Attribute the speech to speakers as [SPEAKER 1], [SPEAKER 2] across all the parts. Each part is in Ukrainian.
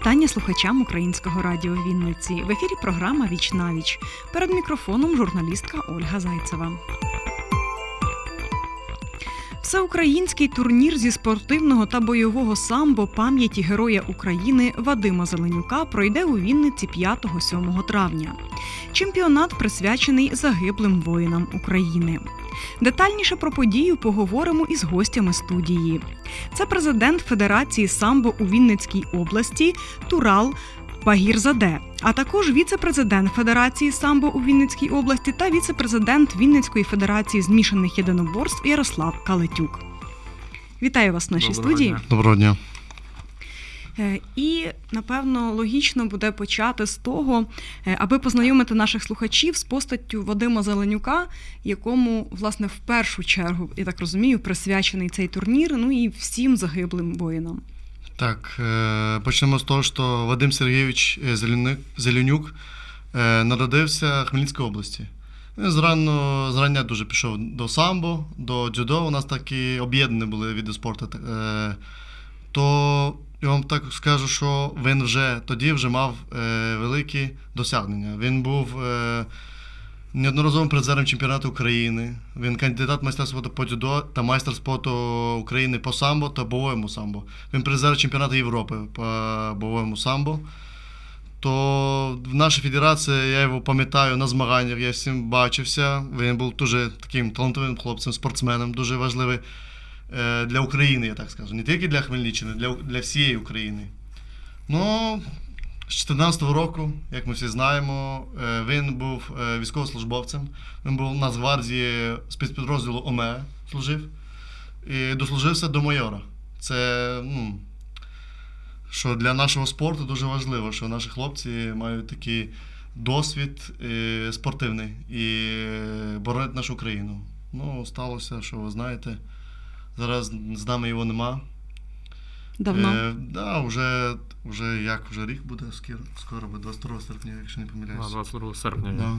[SPEAKER 1] вітання слухачам українського радіо Вінниці. В ефірі програма Віч на віч. Перед мікрофоном журналістка Ольга Зайцева. Всеукраїнський турнір зі спортивного та бойового самбо пам'яті Героя України Вадима Зеленюка пройде у Вінниці 5-7 травня. Чемпіонат присвячений загиблим воїнам України. Детальніше про подію поговоримо із гостями студії. Це президент Федерації самбо у Вінницькій області Турал Багірзаде, а також віце-президент Федерації самбо у Вінницькій області та віце-президент Вінницької федерації змішаних єдиноборств Ярослав Калетюк. Вітаю вас в нашій
[SPEAKER 2] Доброго
[SPEAKER 1] студії.
[SPEAKER 2] дня.
[SPEAKER 3] Доброго дня.
[SPEAKER 1] Е, І напевно логічно буде почати з того, е, аби познайомити наших слухачів з постаттю Вадима Зеленюка, якому власне в першу чергу, я так розумію, присвячений цей турнір. Ну і всім загиблим воїнам.
[SPEAKER 3] Так, е, почнемо з того, що Вадим Сергійович Зеленюк, народився в Хмельницькій області. Він зрано, зрання дуже пішов до самбо, до дзюдо. У нас такі об'єднані були види спорту. То я вам так скажу, що він вже тоді вже мав е, великі досягнення. Він був е, неодноразовим призером чемпіонату України. Він кандидат майстер спорту по дзюдо та майстер спорту України по самбо та бойовому самбо. Він призер чемпіонату Європи по бойовому самбо. То в нашій федерації я його пам'ятаю на змаганнях, я з ним бачився. Він був дуже таким талантливим хлопцем, спортсменом, дуже важливий для України, я так скажу. Не тільки для Хмельниччини, для, для всієї України. Ну, з 14-го року, як ми всі знаємо, е, він був е, військовослужбовцем. Він був у Нацгвардії спецпідрозділу ОМЕ служив і дослужився до майора. Це, ну, що для нашого спорту дуже важливо, що наші хлопці мають такий досвід е, спортивний і е, боронять нашу країну. Ну, сталося, що ви знаєте, зараз з нами його нема.
[SPEAKER 1] Давно.
[SPEAKER 3] Е, да, вже, вже як вже рік буде скоро, скоро буде 22 серпня, якщо не
[SPEAKER 2] А,
[SPEAKER 3] помиляюсь.
[SPEAKER 2] 22 серпня.
[SPEAKER 3] Да.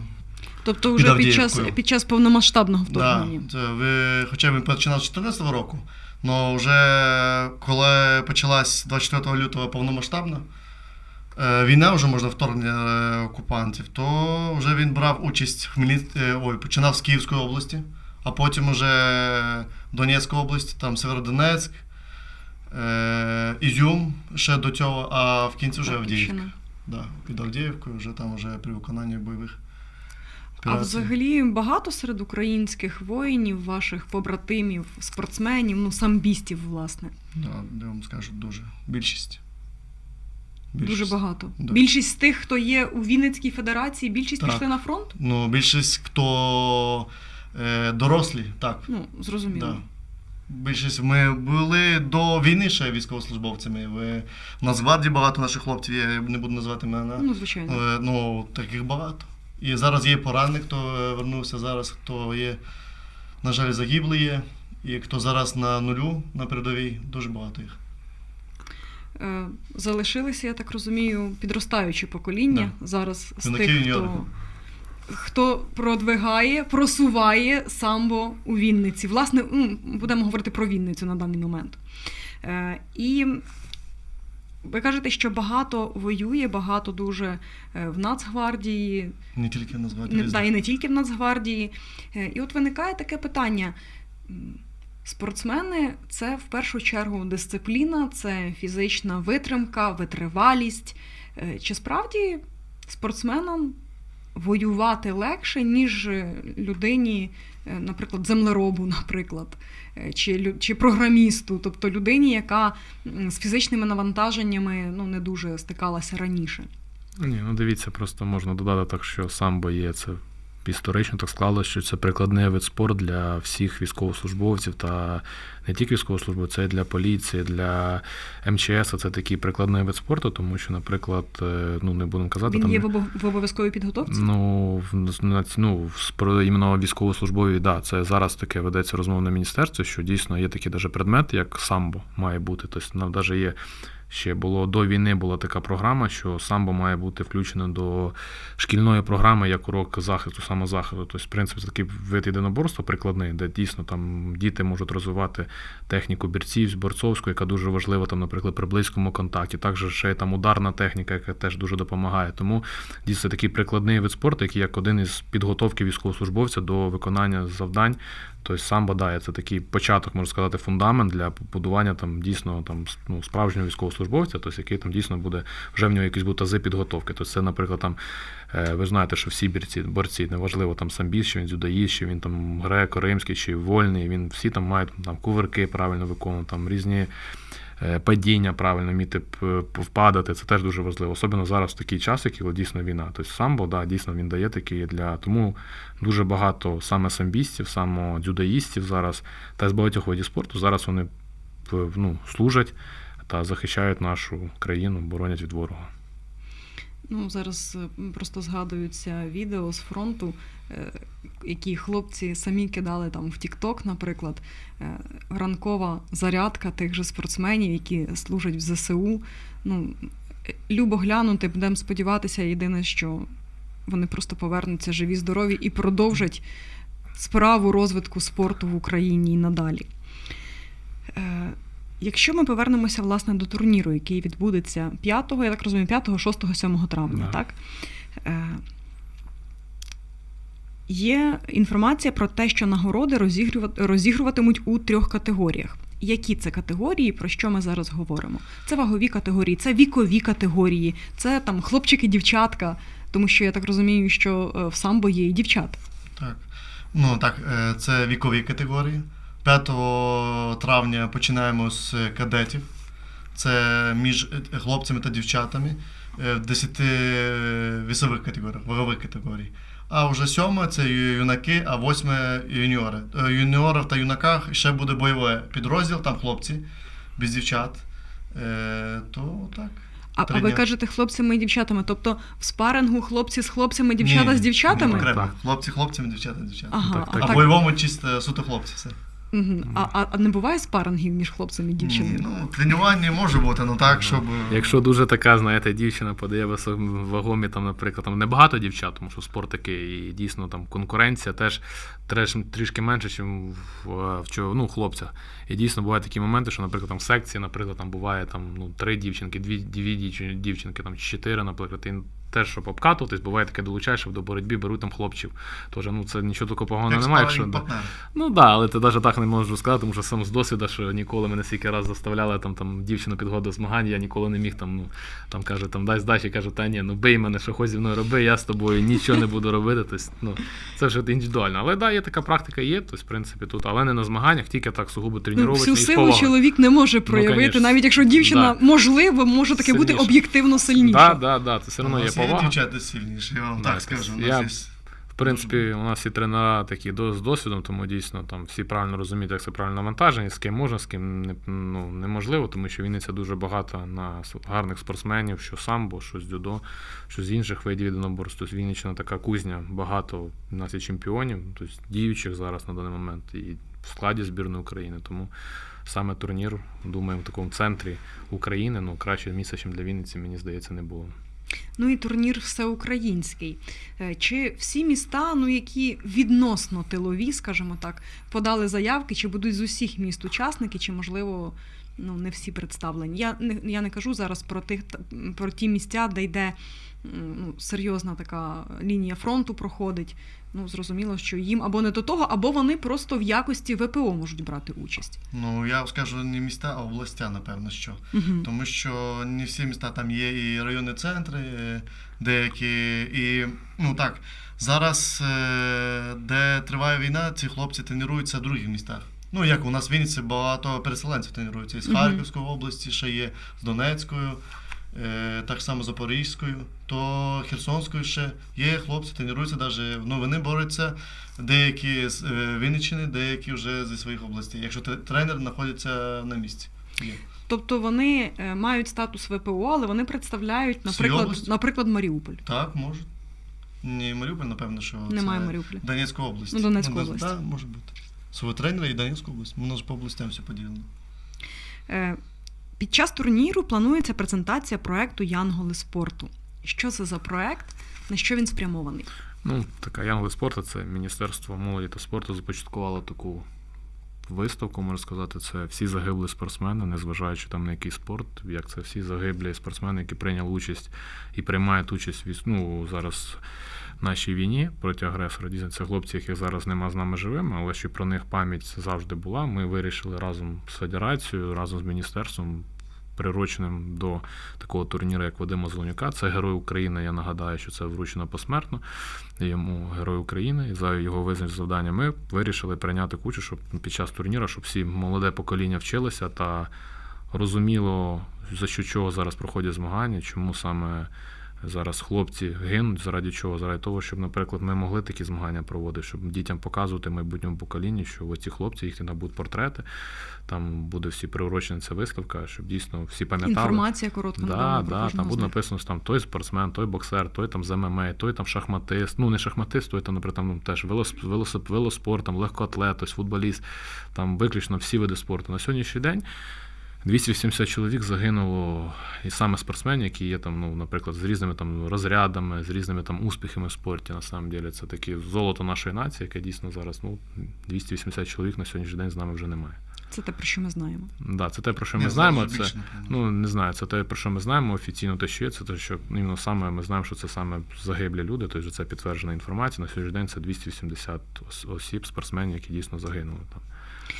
[SPEAKER 1] тобто, вже під час, під час повномасштабного
[SPEAKER 3] Да,
[SPEAKER 1] вторгнення.
[SPEAKER 3] це ви, хоча він починав з 2014 року, але вже коли почалась 24 лютого повномасштабна е, війна, вже можна вторгнення е, окупантів, то вже він брав участь в Хмельниц... е, ой, починав з Київської області, а потім уже Донецька область, там Северодонецьк, е, Ізюм ще до цього, а в кінці вже Авдіївка. Да, під Авдіївкою, вже там вже при виконанні бойових.
[SPEAKER 1] А взагалі багато серед українських воїнів, ваших побратимів, спортсменів, ну самбістів, власне.
[SPEAKER 3] Да, я вам скажу дуже. Більшість.
[SPEAKER 1] Дуже багато.
[SPEAKER 3] Да.
[SPEAKER 1] Більшість з тих, хто є у Вінницькій федерації, більшість
[SPEAKER 3] Так.
[SPEAKER 1] пішли на фронт.
[SPEAKER 3] Ну, більшість, хто дорослі, так.
[SPEAKER 1] Ну, зрозуміло.
[SPEAKER 3] Да. Більшість ми були до війни ще військовослужбовцями. В Нацгвардії багато наших хлопців є, я не буду називати імена.
[SPEAKER 1] Ну, звичайно.
[SPEAKER 3] Е, ну, таких багато. І зараз є поранений, хто е, вернувся зараз, хто є, на жаль, загиблий є. І хто зараз на нулю на передовій, дуже багато їх.
[SPEAKER 1] Е, Залишилися, я так розумію, підростаючі покоління зараз з тих, хто, хто продвигає, просуває самбо у Вінниці. Власне, будемо говорити про Вінницю на даний момент. Е, І ви кажете, що багато воює, багато дуже е, в Нацгвардії,
[SPEAKER 3] Не тільки назвати.
[SPEAKER 1] не, та, і не тільки в Нацгвардії. Е, І от виникає таке питання. Спортсмени це в першу чергу дисципліна, це фізична витримка, витривалість. Чи справді спортсменам воювати легше, ніж людині, е, наприклад, землеробу, наприклад, е, чи, чи програмісту, тобто людині, яка з фізичними навантаженнями ну, не дуже стикалася раніше?
[SPEAKER 2] Ні, ну дивіться, просто можна додати так, що самбо є це історично так склалося, що це прикладний вид спорту для всіх військовослужбовців та не тільки військовослужбовців, це і для поліції, для МЧС. Це такий прикладний вид спорту, тому що, наприклад, е, ну не будемо казати,
[SPEAKER 1] Він
[SPEAKER 2] там
[SPEAKER 1] є в обов'язковій підготовці?
[SPEAKER 2] Ну, ну, в іменно військовослужбові, да, це зараз таке ведеться розмова на міністерстві, що дійсно є такий даже предмет, як самбо має бути. Тобто, нам навіть є Ще було до війни була така програма, що самбо має бути включено до шкільної програми як урок захисту, самозахисту. Тобто, в принципі, це такий вид єдиноборства прикладний, де дійсно там діти можуть розвивати техніку борців, борцовську, яка дуже важлива, там, наприклад, при близькому контакті. Також ще є там ударна техніка, яка теж дуже допомагає. Тому дійсно такий прикладний вид спорту, який як один із підготовки військовослужбовця до виконання завдань. Тобто самбо це такий початок, можна сказати, фундамент для будування там дійсно там ну, справжнього військовослужбовця, тобто який там дійсно буде вже в нього якісь будуть ази підготовки. Тобто це, наприклад, там е, ви знаєте, що всі борці, борці неважливо там самбіст, чи він дзюдоїст, чи він там греко-римський, чи вольний, він всі там мають там кувирки правильно виконувати, там різні падіння правильно вміти впадати. Це теж дуже важливо. Особливо зараз в такий час, який дійсно війна. Тобто самбо, да, дійсно він дає такі для. Тому дуже багато саме самбістів, саме дзюдоїстів зараз та з багатьох видів спорту зараз вони ну, служать та захищають нашу країну, боронять від ворога.
[SPEAKER 1] Ну, зараз е, просто згадуються відео з фронту, е, які хлопці самі кидали там в TikTok, наприклад, Е, ранкова зарядка тих же спортсменів, які служать в ЗСУ. Ну, любо глянути, будемо сподіватися, єдине, що вони просто повернуться живі, здорові і продовжать справу розвитку спорту в Україні і надалі. Якщо ми повернемося власне до турніру, який відбудеться 5, я так розумію, 5, 6, 7 травня, так? Е, Є інформація про те, що нагороди розігруватимуть у трьох категоріях. Які це категорії, про що ми зараз говоримо? Це вагові категорії, це вікові категорії, це там хлопчики, дівчатка, тому що я так розумію, що е, в самбо є і дівчата.
[SPEAKER 3] Так. Ну так, е, це вікові категорії. 5 травня починаємо з кадетів. Це між е, хлопцями та дівчатами е, в 10 вісових категоріях, вагових категорій. А вже 7 це юнаки, а 8 юніори. Е, Юніорів та юнаках ще буде бойовий підрозділ, там хлопці без дівчат. Е, То так.
[SPEAKER 1] А, а ви кажете хлопцями і дівчатами, тобто в спарингу хлопці з хлопцями, дівчата
[SPEAKER 3] Ні,
[SPEAKER 1] з дівчатами?
[SPEAKER 3] ні, окремо. Хлопці хлопцями, дівчата дівчата.
[SPEAKER 1] Ага,
[SPEAKER 2] Так,
[SPEAKER 1] а,
[SPEAKER 2] так.
[SPEAKER 3] А в бойовому чисто суто хлопці. Все.
[SPEAKER 1] А, а, а не буває спарингів між хлопцями і дівчинами?
[SPEAKER 3] Ні, ну, тренування може бути, ну так, щоб.
[SPEAKER 2] Якщо дуже така, знаєте, дівчина подає вагомі, там, наприклад, там небагато дівчат, тому що спорт такий, і дійсно там конкуренція теж треш, трішки менше, ніж в, в, чо- ну, хлопцях. І дійсно бувають такі моменти, що, наприклад, там в секції, наприклад, там буває там, ну, три дівчинки, дві, дві дівчинки, там чотири, наприклад, і теж, щоб обкатуватись, буває таке долучаєш, щоб до боротьби беруть там хлопців. Тож, ну, це нічого такого поганого немає. Якщо, да. Ну так, да, але ти навіть так не можу сказати, тому що сам з досвіду, що ніколи мене стільки раз заставляли там, там дівчину підгоду до змагань, я ніколи не міг там, ну, там каже, там дай здачі, каже, та ні, ну бий мене, що хоч зі мною роби, я з тобою нічого не буду робити. Тобто, ну, це вже індивідуально. Але да, є така практика, є, тобто, в принципі, тут, але не на змаганнях, тільки так сугубо
[SPEAKER 1] Ну,
[SPEAKER 2] тренувачно
[SPEAKER 1] всю силу чоловік не може проявити,
[SPEAKER 2] конечно.
[SPEAKER 1] навіть якщо дівчина, можливо, може таки бути
[SPEAKER 2] Сильніша.
[SPEAKER 1] об'єктивно сильніша.
[SPEAKER 2] Да, да, да, це все одно є повага.
[SPEAKER 3] дівчата сильніші, я вам так скажу. У
[SPEAKER 2] я-
[SPEAKER 3] є
[SPEAKER 2] В принципі, у нас всі тренера такі з досвідом, тому дійсно там всі правильно розуміють, як це правильно навантаження, з ким можна, з ким не, ну, неможливо, тому що Вінниця дуже багато на гарних спортсменів, що самбо, що з дзюдо, що з інших видів єдиноборств. Тобто Вінниччина така кузня, багато у нас є чемпіонів, тобто діючих зараз на даний момент і в складі збірної України. Тому саме турнір, думаю, в такому центрі України, ну краще місця, ніж для Вінниці, мені здається, не було.
[SPEAKER 1] Ну і турнір всеукраїнський. Е, Чи всі міста, ну які відносно тилові, скажімо так, подали заявки, чи будуть з усіх міст учасники, чи можливо. Ну, не всі представлені. Я не, я не кажу зараз про тих про ті місця, де йде ну, серйозна така лінія фронту проходить. Ну, зрозуміло, що їм або не до того, або вони просто в якості ВПО можуть брати участь.
[SPEAKER 3] Ну, я скажу не міста, а областя, напевно, що.
[SPEAKER 1] Угу.
[SPEAKER 3] Тому що не всі міста там є і районні центри, е, деякі. І ну так, зараз, е, де триває війна, ці хлопці тренуються в других містах. Ну, як у нас в Вінниці багато переселенців тренуються. І з
[SPEAKER 1] Мгм.
[SPEAKER 3] Харківської області ще є, з Донецькою, е, так само Запорізькою, то Херсонською ще є хлопці, тренуються навіть, ну вони борються, деякі з е, Вінниччини, деякі вже зі своїх областей, якщо тренер знаходиться на місці. Є.
[SPEAKER 1] Тобто вони е, мають статус ВПО, але вони представляють, наприклад,
[SPEAKER 3] області?
[SPEAKER 1] наприклад, Маріуполь.
[SPEAKER 3] Так, можуть. Ні, Маріуполь, напевно, що
[SPEAKER 1] Немає
[SPEAKER 3] це
[SPEAKER 1] Маріуполя.
[SPEAKER 3] Донецька область.
[SPEAKER 1] Ну, Донецька область.
[SPEAKER 3] Так, може бути. Свого тренера і Донецька область. Нас ж по областям все поділено.
[SPEAKER 1] Е, Під час турніру планується презентація проекту Янголи спорту. Що це за проект? На що він спрямований?
[SPEAKER 2] Ну, така Янголи спорту, це Міністерство молоді та спорту започаткувало таку виставку, можна сказати, це всі загиблі спортсмени, незважаючи там на який спорт, як це всі загиблі спортсмени, які прийняли участь і приймають участь віс- ну, зараз в нашій війні проти агресора. Дійсно, це хлопці, яких зараз нема з нами живими, але що про них пам'ять завжди була. Ми вирішили разом з федерацією, разом з міністерством. Прироченим до такого турніру, як Вадима Зеленюка. Це Герой України. Я нагадаю, що це вручено посмертно йому Герой України, і за його визначення завдання ми вирішили прийняти кучу, щоб під час турніру, щоб всі молоде покоління вчилися та розуміло, за що чого зараз проходять змагання, чому саме зараз хлопці гинуть, заради чого? Заради того, щоб, наприклад, ми могли такі змагання проводити, щоб дітям показувати майбутньому поколінню, що оці хлопці, їх там будуть портрети, там буде всі приурочена ця виставка, щоб дійсно всі пам'ятали.
[SPEAKER 1] Інформація коротка
[SPEAKER 2] Да, да, там буде написано, що там той спортсмен, той боксер, той там з ММА, той там шахматист, ну не шахматист, той там, наприклад, там, теж велос, велос, велоспорт, там легкоатлет, тобто футболіст, там виключно всі види спорту. На сьогоднішній день 280 чоловік загинуло і саме спортсменів, які є там, ну, наприклад, з різними там розрядами, з різними там успіхами в спорті. На самом деле, це таке золото нашої нації, яке дійсно зараз ну, 280 чоловік на сьогоднішній день з нами вже немає.
[SPEAKER 1] Це те, про що ми знаємо.
[SPEAKER 2] Да, це те, про що ми
[SPEAKER 3] зараз
[SPEAKER 2] знаємо. Це,
[SPEAKER 3] більше.
[SPEAKER 2] Ну, не знаю, це те, про що ми знаємо офіційно, те, що є, це те, що іменно саме ми знаємо, що це саме загиблі люди, тобто це підтверджена інформація. На сьогоднішній день це 280 ос- осіб, спортсменів, які дійсно загинули. Там,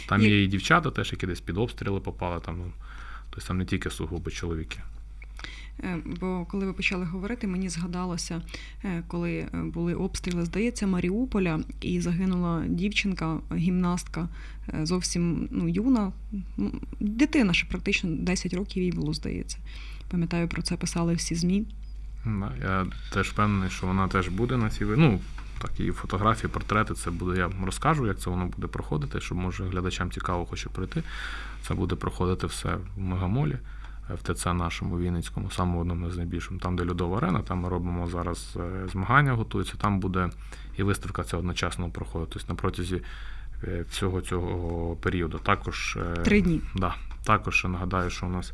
[SPEAKER 2] там є і дівчата теж, які десь під обстріли попали, там, ну, тобто там не тільки сугубо чоловіки.
[SPEAKER 1] Е, Бо коли ви почали говорити, мені згадалося, е, коли е, були обстріли, здається, Маріуполя, і загинула дівчинка, гімнастка, зовсім ну, юна, дитина ще практично 10 років їй було, здається. Пам'ятаю, про це писали всі ЗМІ.
[SPEAKER 2] Я теж впевнений, що вона теж буде на цій Ну, так, і фотографії, портрети, це буде. Я вам розкажу, як це воно буде проходити, щоб може глядачам цікаво хоче прийти. Це буде проходити все в Мегамолі, е, в ТЦ нашому Вінницькому, самому одному з найбільшим, там, де льодова арена, там ми робимо зараз е, змагання, готуються. Там буде і виставка ця одночасно проходить. Тобто на протязі е, всього цього періоду. Також
[SPEAKER 1] Три дні.
[SPEAKER 2] Да. Також нагадаю, що у нас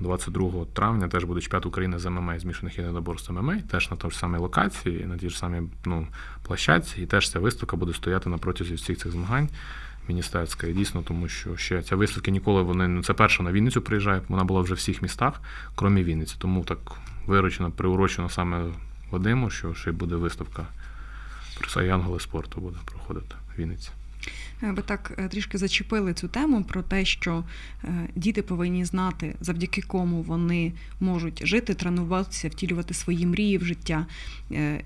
[SPEAKER 2] 22 травня теж буде чемпіонат України з ММА, змішаних єдиноборств ММА, теж на той ж самій локації, на тій ж самій ну, площадці, і теж ця виставка буде стояти на протязі всіх цих змагань. Міністерська і дійсно, тому що ще ця виставка ніколи вони ну, це перша на Вінницю приїжджає. Вона була вже в всіх містах, крім Вінниці. Тому так виручено, приурочено саме Вадиму, що ще буде виставка про Янголи спорту буде проходити в Вінниці.
[SPEAKER 1] Ви так е, трішки зачепили цю тему про те, що е, діти повинні знати, завдяки кому вони можуть жити, тренуватися, втілювати свої мрії в життя. Е,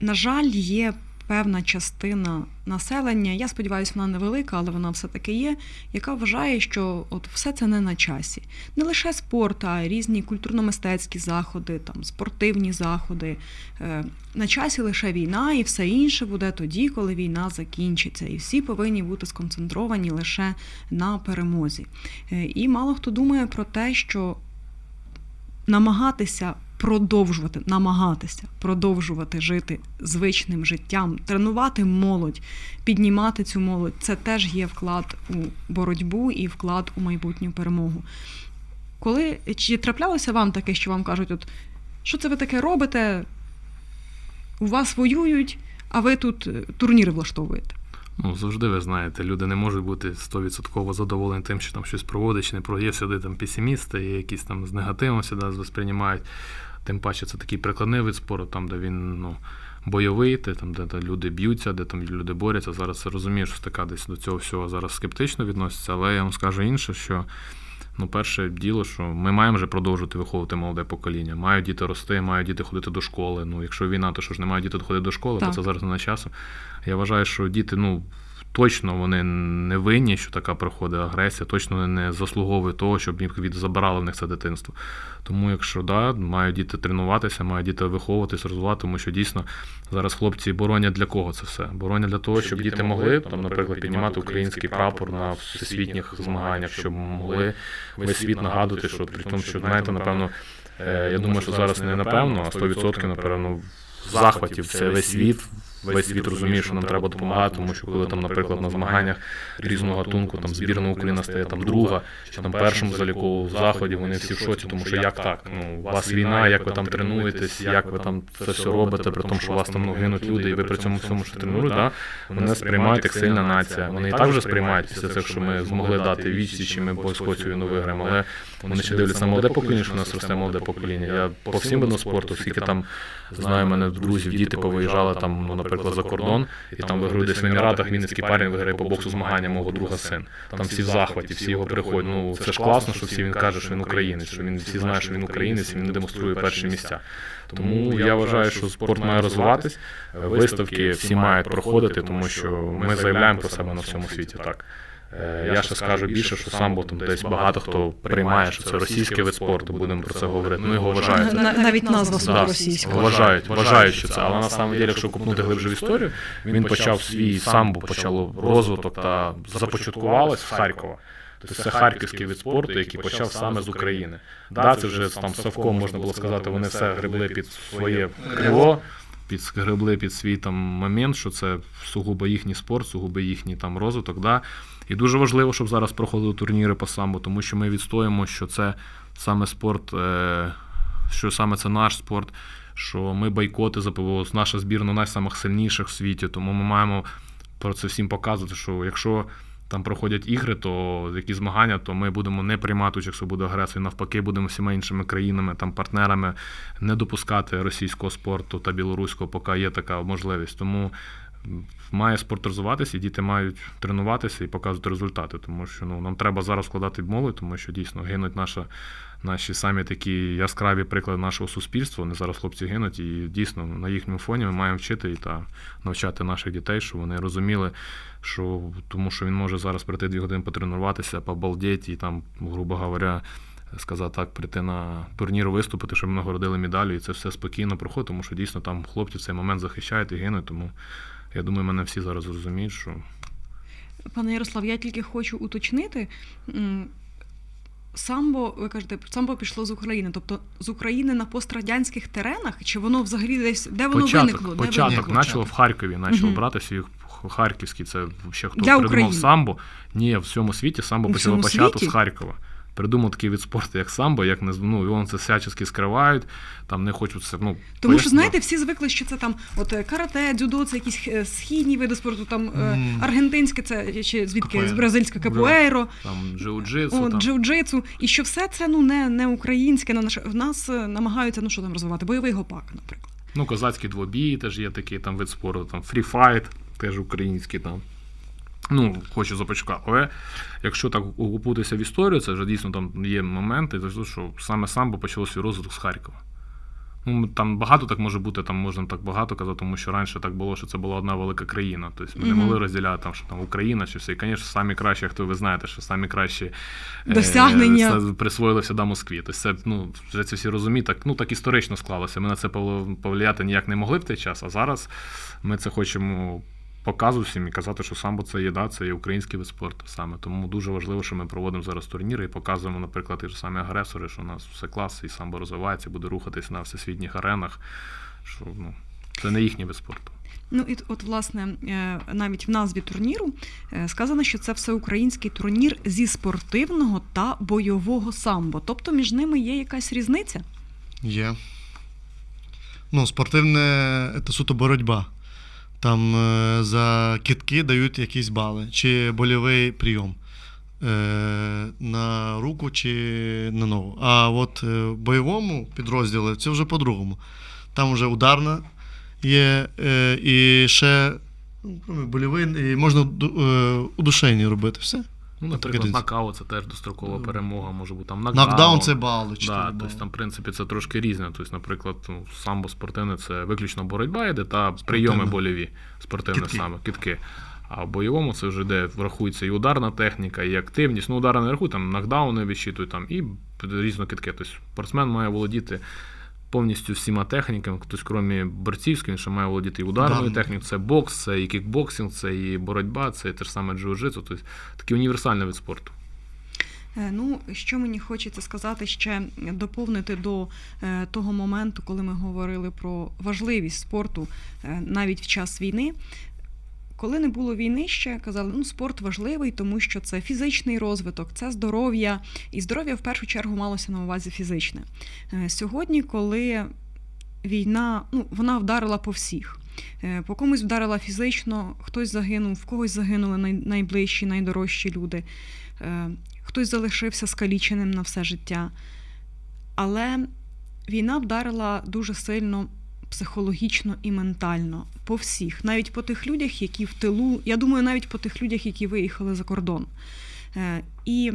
[SPEAKER 1] На жаль, є певна частина населення, я сподіваюся, вона невелика, але вона все-таки є, яка вважає, що от все це не на часі. Не лише спорт, а різні культурно-мистецькі заходи, там, спортивні заходи. Е, На часі лише війна, і все інше буде тоді, коли війна закінчиться. І всі повинні бути сконцентровані лише на перемозі. Е, І мало хто думає про те, що намагатися продовжувати, намагатися продовжувати жити звичним життям, тренувати молодь, піднімати цю молодь, це теж є вклад у боротьбу і вклад у майбутню перемогу. Коли чи траплялося вам таке, що вам кажуть, от що це ви таке робите? У вас воюють, а ви тут е, турніри влаштовуєте.
[SPEAKER 2] Ну, завжди ви знаєте, люди не можуть бути 100% задоволені тим, що там щось проводить, чи не проводить. Є всюди там песимісти, є якісь там з негативом сюди сприймають. Тим паче це такий прикладний вид спору, там, де він ну, бойовий, де, там, де, де люди б'ються, де там люди борються. Зараз я розумію, що така десь до цього всього зараз скептично відноситься, але я вам скажу інше, що ну, перше діло, що ми маємо вже продовжувати виховувати молоде покоління. Мають діти рости, мають діти ходити до школи. Ну, якщо війна, то що ж не мають діти ходити до школи,
[SPEAKER 1] Так.
[SPEAKER 2] то це зараз не на часу. Я вважаю, що діти, ну. Точно вони не винні, що така проходить агресія, точно не заслуговують того, щоб від забирали в них це дитинство. Тому, якщо да, мають діти тренуватися, мають діти виховуватись, розвивати, тому що дійсно зараз хлопці боронять для кого це все? Боронять для того, щоб діти могли там, наприклад, піднімати український прапор на всесвітніх змаганнях, щоб могли весь світ нагадувати, що при тому, що знаєте, напевно, е, я думаю, що зараз не напевно, а 100% напевно в захваті все весь світ весь світ розуміє, що нам треба допомагати, тому що коли там, наприклад, на змаганнях різного гатунку там збірна Україна стає там друга, чи там першому заліковому заході, вони всі в шоці, тому що як так? Ну, у вас війна, як ви там тренуєтесь, як ви там це все робите, при тому, що у вас там ну, гинуть люди, і ви при цьому всьому що тренуєте, да? вони сприймають як сильна нація. Вони і так вже сприймають після цього, що ми змогли дати відсіч, чи ми обов'язково цю війну виграємо. Але вони ще дивляться молоде покоління, що в нас росте молоде покоління. Я по всім видам спорту, скільки там знаю, мене друзів, діти повиїжджали там, ну, наприклад, за кордон, і там виграють десь в Еміратах, Вінницький парень виграє по боксу змагання мого друга син. Там всі в захваті, всі його приходять. Ну це ж класно, що всі він каже, що він українець, що він всі знають, що він українець, і він демонструє перші місця. Тому я вважаю, що спорт має розвиватись, виставки всі мають проходити, тому що ми заявляємо про себе на всьому світі. Так. Е, Я ще скажу більше, що самбо там десь багато хто приймає, що це російський вид спорту, будемо про це говорити. Ну його вважають.
[SPEAKER 1] На- Навіть назва
[SPEAKER 2] Да,
[SPEAKER 1] російська.
[SPEAKER 2] Вважають, вважають, що це. Але на самом деле, якщо купнути глибше в історію, він почав свій самбо, почало розвиток та започаткувалось в Харкова. Тобто це харківський вид спорту, який почав саме з України. Да, це вже там совком можна було сказати, вони все гребли під своє крило, під гребли під свій там момент, що це сугубо їхній спорт, сугубо їхній там розвиток. Да. І дуже важливо, щоб зараз проходили турніри по самбо, тому що ми відстоїмо, що це саме спорт, е, що саме це наш спорт, що ми бойкоти ЗПВО, наша збірна одна сильніших в світі, тому ми маємо про це всім показувати, що якщо там проходять ігри, то які змагання, то ми будемо не приймати участь, якщо буде агресію. Навпаки, будемо всіма іншими країнами, там партнерами не допускати російського спорту та білоруського, поки є така можливість. Тому має спорт розвиватися, діти мають тренуватися і показувати результати. Тому що ну, нам треба зараз вкладати молодь, тому що дійсно гинуть наша, наші самі такі яскраві приклади нашого суспільства. Вони зараз хлопці гинуть, і дійсно на їхньому фоні ми маємо вчити та навчати наших дітей, щоб вони розуміли, що тому що він може зараз прийти дві години потренуватися, побалдіти і там, грубо говоря, сказати так, прийти на турнір виступити, щоб нагородили медалі, і це все спокійно проходить, тому що дійсно там хлопці в цей момент захищають і гинуть. Тому я думаю, мене всі зараз зрозуміють, що
[SPEAKER 1] Пане Ярослав, я тільки хочу уточнити. Самбо, ви кажете, самбо пішло з України, тобто з України на пострадянських теренах, чи воно взагалі десь де воно
[SPEAKER 2] початок,
[SPEAKER 1] виникло? Де
[SPEAKER 2] початок
[SPEAKER 3] виникло?
[SPEAKER 2] почало в Харкові, почало
[SPEAKER 1] угу.
[SPEAKER 2] брати їх. харківський. Це ще хто
[SPEAKER 1] Для
[SPEAKER 2] придумав
[SPEAKER 1] України.
[SPEAKER 2] самбо. Ні, в всьому світі самбо почало
[SPEAKER 1] світі?
[SPEAKER 2] з Харкова. Придумав такий від спорту, як самбо, як не з- ну, вони це всячески скривають, там не хочуть це. Ну,
[SPEAKER 1] Тому що знаєте, всі звикли, що це там от е, карате, дзюдо, це якісь е, східні види спорту, там
[SPEAKER 3] Мгм.
[SPEAKER 1] аргентинське, це чи звідки
[SPEAKER 3] Капуейро.
[SPEAKER 1] бразильське капуейро,
[SPEAKER 2] там джиу-джитсу,
[SPEAKER 1] джиу-джитсу, і що все це ну не, не українське, не наше. В нас намагаються ну що там розвивати, бойовий гопак, наприклад.
[SPEAKER 2] Ну, козацький двобій теж є такий там вид спорту, там фріфайт, теж український там. Ну, хочу започатку. Але якщо так окупутися в історію, це вже дійсно там є моменти, що саме самбо почало свій розвиток з Харкова. Ну, там багато так може бути, там можна так багато казати, тому що раніше так було, що це була одна велика країна. Тобто ми не могли розділяти там, що там Україна чи все. І, звісно, самі кращі, хто ви знаєте, що самі кращі е,
[SPEAKER 1] Досягнення.
[SPEAKER 2] с- присвоїли всегда Москві. Тобто це ну, вже це всі розуміють, так, ну так історично склалося. Ми на це повлияти ніяк не могли в той час, а зараз ми це хочемо показувати всім і казати, що самбо це є, да, це є український вид спорту саме. Тому дуже важливо, що ми проводимо зараз турніри і показуємо, наприклад, ті ж самі агресори, що у нас все клас, і самбо розвивається, буде рухатись на всесвітніх аренах. Що ну, це не їхній вид спорту.
[SPEAKER 1] Ну і от, власне, е, навіть в назві турніру е, сказано, що це всеукраїнський турнір зі спортивного та бойового самбо. Тобто між ними є якась різниця.
[SPEAKER 3] Є. Ну, спортивне це суто боротьба. Там е, за китки дають якісь бали, чи больовий прийом е, на руку чи на ногу. А от е, в бойовому підрозділі це вже по-другому. Там вже ударна є, і ще ну, больовий, і можна ду- удушення робити. Все.
[SPEAKER 2] Ну, наприклад,
[SPEAKER 3] різниця.
[SPEAKER 2] нокаут це теж дострокова
[SPEAKER 3] Е,
[SPEAKER 2] перемога, може бути там нокдаун.
[SPEAKER 3] Нокдаун це бали.
[SPEAKER 2] Да, тобто там, в принципі, це трошки різне. Тобто, наприклад, ну, самбо спортивне це виключно боротьба йде та прийоми больові спортивне
[SPEAKER 3] Кидки.
[SPEAKER 2] саме, китки. А в бойовому це вже де врахується і ударна техніка, і активність. Ну, ударна не рахує, там нокдауни відчитують, там, і різно китки. Тобто спортсмен має володіти повністю всіма техніками, хтось, крім борцівської, він ще має володіти і ударною технікою. Це бокс, це і кікбоксинг, це і боротьба, це те ж саме джиу-джитсу. Тобто такий універсальний вид спорту.
[SPEAKER 1] Е, Ну, що мені хочеться сказати ще доповнити до е, того моменту, коли ми говорили про важливість спорту е, навіть в час війни. Коли не було війни, ще казали, ну спорт важливий, тому що це фізичний розвиток, це здоров'я, і здоров'я в першу чергу малося на увазі фізичне. Е, Сьогодні, коли війна, ну вона вдарила по всіх. Е, По комусь вдарила фізично, хтось загинув, в когось загинули найближчі, найдорожчі люди, Е, хтось залишився скаліченим на все життя. Але війна вдарила дуже сильно психологічно і ментально по всіх, навіть по тих людях, які в тилу, я думаю, навіть по тих людях, які виїхали за кордон. Е, І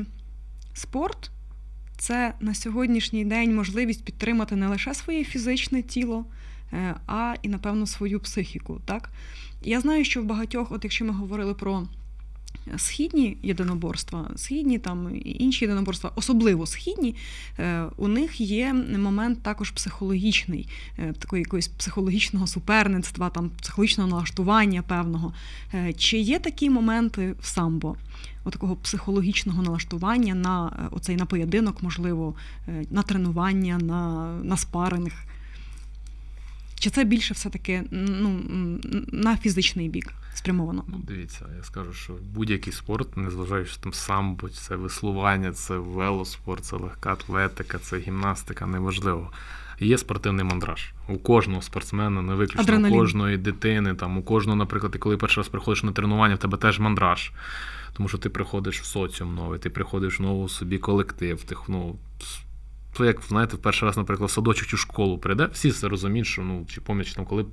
[SPEAKER 1] спорт це на сьогоднішній день можливість підтримати не лише своє фізичне тіло, е, а і, напевно, свою психіку. Так? Я знаю, що в багатьох, от якщо ми говорили про східні єдиноборства, східні там інші єдиноборства, особливо східні, е, у них є момент також психологічний, е, такої якогось психологічного суперництва, там психологічного налаштування певного. Е, Чи є такі моменти в самбо? Отакого психологічного налаштування на оцей на поєдинок, можливо, на тренування, на, на спаринг? Чи це більше все-таки ну, на фізичний бік спрямовано?
[SPEAKER 2] Ну, дивіться, я скажу, що будь-який спорт, незважаючи там самбо, це веслування, це велоспорт, це легка атлетика, це гімнастика, неважливо. Є спортивний мандраж. У кожного спортсмена, не виключно
[SPEAKER 1] Адреналін.
[SPEAKER 2] у кожної дитини, там, у кожного, наприклад, ти коли перший раз приходиш на тренування, в тебе теж мандраж. Тому що ти приходиш в соціум новий, ти приходиш в новий собі колектив. Ти, ну, то як, знаєте, в перший раз, наприклад, в садочок чи школу прийде, всі все розуміють, що ну, чи поміч там, коли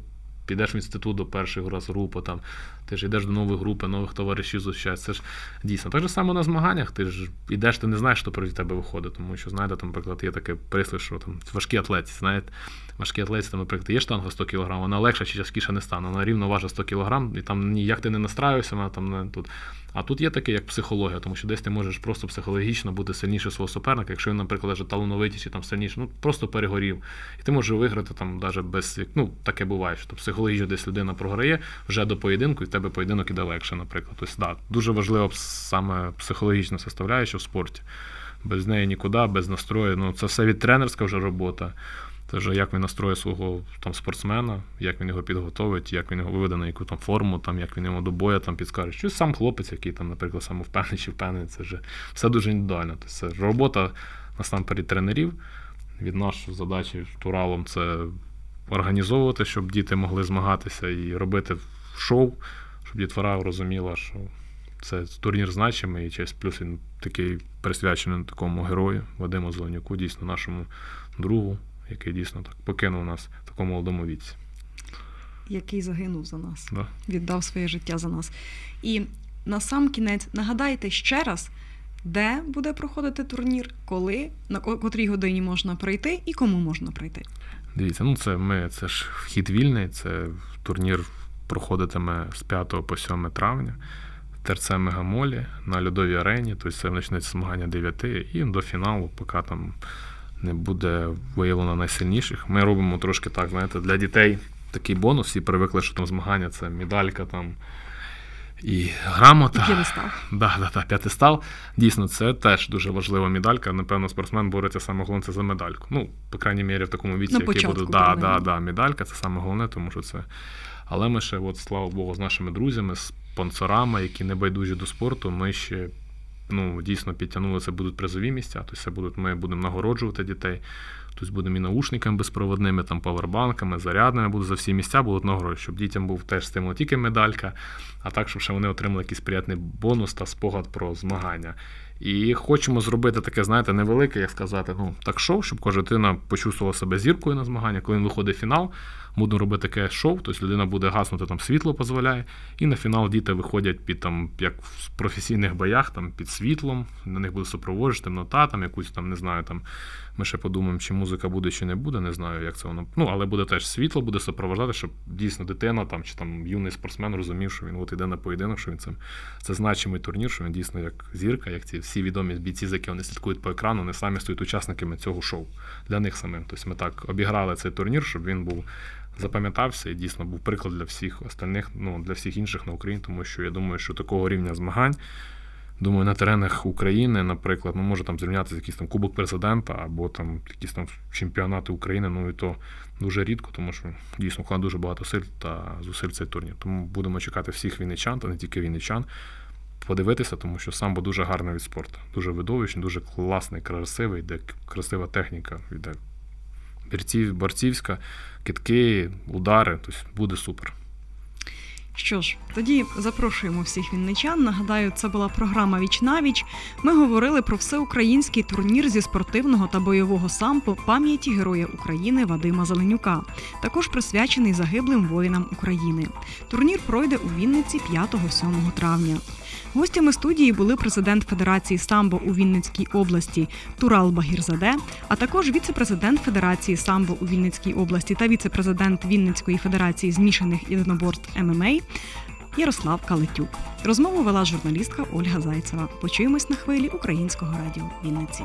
[SPEAKER 2] підеш в інститут до перших раз групи, там, ти ж йдеш до нової групи, нових товаришів зустрічаєш. Це ж дійсно. Так же само на змаганнях, ти ж йдеш, ти не знаєш, що проти тебе виходить. Тому що, знаєте, там, наприклад, є таке прислів, що там важкі атлети, знаєте, важкі атлети, там, наприклад, є штанга 100 кг, вона легша чи тяжкіша не стане. Вона рівно важить 100 кг, і там ніяк ти не настраюєшся, вона там не тут. А тут є таке, як психологія, тому що десь ти можеш просто психологічно бути сильніше свого суперника, якщо він, наприклад, вже талановитіший, там сильніше, ну просто перегорів. І ти можеш виграти там навіть без. Ну, таке буває, що психологічно десь людина програє вже до поєдинку, і в тебе поєдинок іде легше, наприклад. Тобто, да, дуже важлива саме психологічна составляюча в спорті. Без неї нікуди, без настрою. Ну, це все від тренерська вже робота. Це вже як він настроїть свого там спортсмена, як він його підготовить, як він його виведе на яку там форму, там як він йому до бою там підскаже. Чи сам хлопець, який там, наприклад, самовпевнений чи впевнений, це вже все дуже індивідуально. Тобто це робота насамперед тренерів. Від нашої задачі туралом це організовувати, щоб діти могли змагатися і робити шоу, щоб дітвора розуміла, що це турнір значимий, і честь плюс він такий присвячений такому герою Вадиму Зеленюку, дійсно нашому другу, який дійсно так покинув нас в такому молодому віці.
[SPEAKER 1] Який загинув за нас,
[SPEAKER 2] Да.
[SPEAKER 1] віддав своє життя за нас. І на сам кінець нагадайте ще раз, де буде проходити турнір, коли, на ко- котрій годині можна прийти і кому можна прийти.
[SPEAKER 2] Дивіться, ну це ми, це ж вхід вільний, це турнір проходитиме з 5 по 7 травня ТРЦ Мегамолі на льодовій арені, тобто це почнеться змагання 9 і до фіналу, поки там не буде виявлено найсильніших. Ми робимо трошки так, знаєте, для дітей такий бонус. Всі привикли, що там змагання це медалька там і грамота.
[SPEAKER 1] І п'єдестал.
[SPEAKER 2] Да, да, да, п'ятистал. Дійсно, це теж дуже важлива медалька. Напевно, спортсмен бореться саме головне це за медальку. Ну, по крайній мірі, в такому віці, який
[SPEAKER 1] початку,
[SPEAKER 2] буде. Да, да, да, медалька це саме головне, тому що це. Але ми ще, от, слава Богу, з нашими друзями, спонсорами, які не байдужі до спорту, ми ще ну, дійсно підтягнули, це будуть призові місця. Тобто це будуть, ми будемо нагороджувати дітей. Тобто будемо і наушниками безпроводними, там павербанками, зарядними будуть за всі місця будуть нагороди, щоб дітям був теж стимул не тільки медалька, а так, щоб ще вони отримали якийсь приятний бонус та спогад про змагання. І хочемо зробити таке, знаєте, невелике, як сказати, ну так шоу, щоб кожна дитина почувствувала себе зіркою на змагання. Коли він виходить в фінал, будемо робити таке шоу, тобто людина буде гаснути, там світло дозволяє, і на фінал діти виходять під там, як в професійних боях, там під світлом, на них буде супроводжувати темнота, там якусь там, не знаю, там ми ще подумаємо, чи музика буде, чи не буде, не знаю, як це воно. Ну, але буде теж світло, буде супроводжати, щоб дійсно дитина там, чи там юний спортсмен розумів, що він от іде на поєдинок, що він це, це значимий турнір, що він дійсно як зірка, як ці всі відомі бійці, за які вони слідкують по екрану, вони самі стають учасниками цього шоу для них самим. Тобто ми так обіграли цей турнір, щоб він був. Запам'ятався і дійсно був приклад для всіх остальних, ну для всіх інших на Україні, тому що я думаю, що такого рівня змагань Думаю, на теренах України, наприклад, ну може там зрівнятися якийсь там Кубок президента або там якісь там чемпіонати України. Ну і то дуже рідко, тому що дійсно вклад дуже багато сил та зусиль цей турнір. Тому будемо чекати всіх вінничан, та не тільки вінничан, подивитися, тому що самбо дуже гарний від спорту, дуже видовищний, дуже класний, красивий, де красива техніка, борців, борцівська, китки, удари. Тобто буде супер.
[SPEAKER 1] Що ж, тоді запрошуємо всіх вінничан. Нагадаю, це була програма Віч на віч. Ми говорили про всеукраїнський турнір зі спортивного та бойового самбо пам'яті Героя України Вадима Зеленюка, також присвячений загиблим воїнам України. Турнір пройде у Вінниці 5-7 травня. Гостями студії були президент Федерації самбо у Вінницькій області Турал Багірзаде, а також віце-президент Федерації самбо у Вінницькій області та віце-президент Вінницької федерації змішаних єдиноборств ММА Ярослав Калетюк. Розмову вела журналістка Ольга Зайцева. Почуємось на хвилі Українського радіо Вінниці.